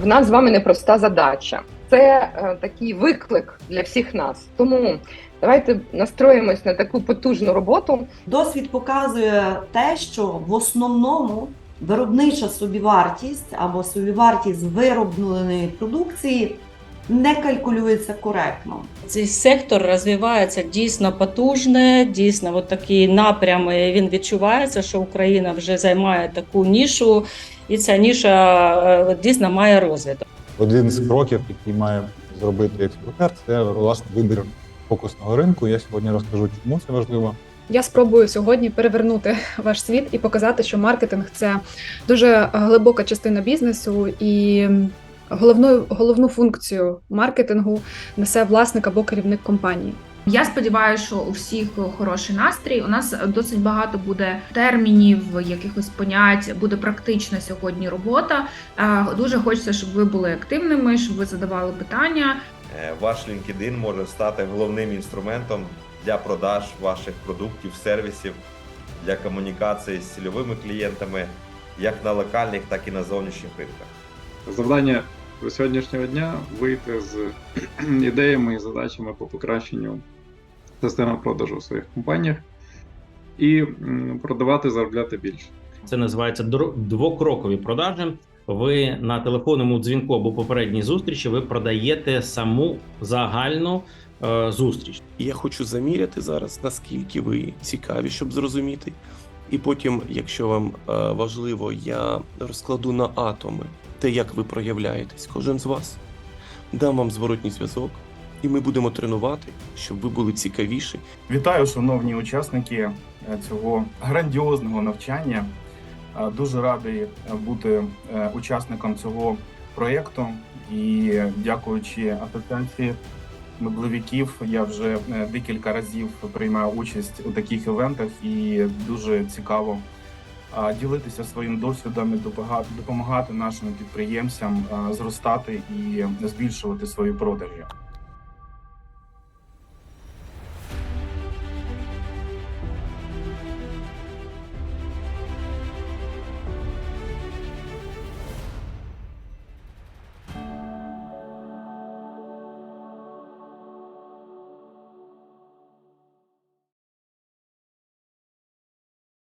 в нас з вами непроста задача. Це е, такий виклик для всіх нас. Тому давайте настроїмось на таку потужну роботу. Досвід показує те, що в основному виробнича собівартість або собівартість виробленої продукції не калькулюється коректно. Цей сектор розвивається дійсно потужне, дійсно от такі напрями. Він відчувається, що Україна вже займає таку нішу, і ця ніша е, дійсно має розвиток. Один з кроків, який має зробити експортер, це власне вибір фокусного ринку. Я сьогодні розкажу, чому це важливо. Я спробую сьогодні перевернути ваш світ і показати, що маркетинг це дуже глибока частина бізнесу, і головною головну функцію маркетингу несе власник або керівник компанії. Я сподіваюся, що у всіх хороший настрій. У нас досить багато буде термінів, якихось понять, буде практична сьогодні робота. Дуже хочеться, щоб ви були активними, щоб ви задавали питання. Е, Ваш LinkedIn може стати головним інструментом для продаж ваших продуктів, сервісів, для комунікації з цільовими клієнтами, як на локальних, так і на зовнішніх ринках. Завдання сьогоднішнього дня вийти з ідеями і задачами по покращенню системи продажу в своїх компаніях і продавати, заробляти більше. Це називається двокрокові продажі. Ви на телефонному дзвінку або попередній зустрічі ви продаєте саму загальну е, зустріч. І я хочу заміряти зараз, наскільки ви цікаві, щоб зрозуміти. І потім, якщо вам е, важливо, я розкладу на атоми те, як ви проявляєтесь, кожен з вас. Дам вам зворотній зв'язок, і ми будемо тренувати, щоб ви були цікавіші. Вітаю, шановні учасники е, цього грандіозного навчання. Е, Дуже радий бути учасником цього проєкту і дякуючи асоціації меблевиків, я вже е, декілька разів приймаю участь у таких івентах і дуже цікаво е, ділитися своїм досвідом допомагати- нашим підприємцям е, зростати і збільшувати свої продажі.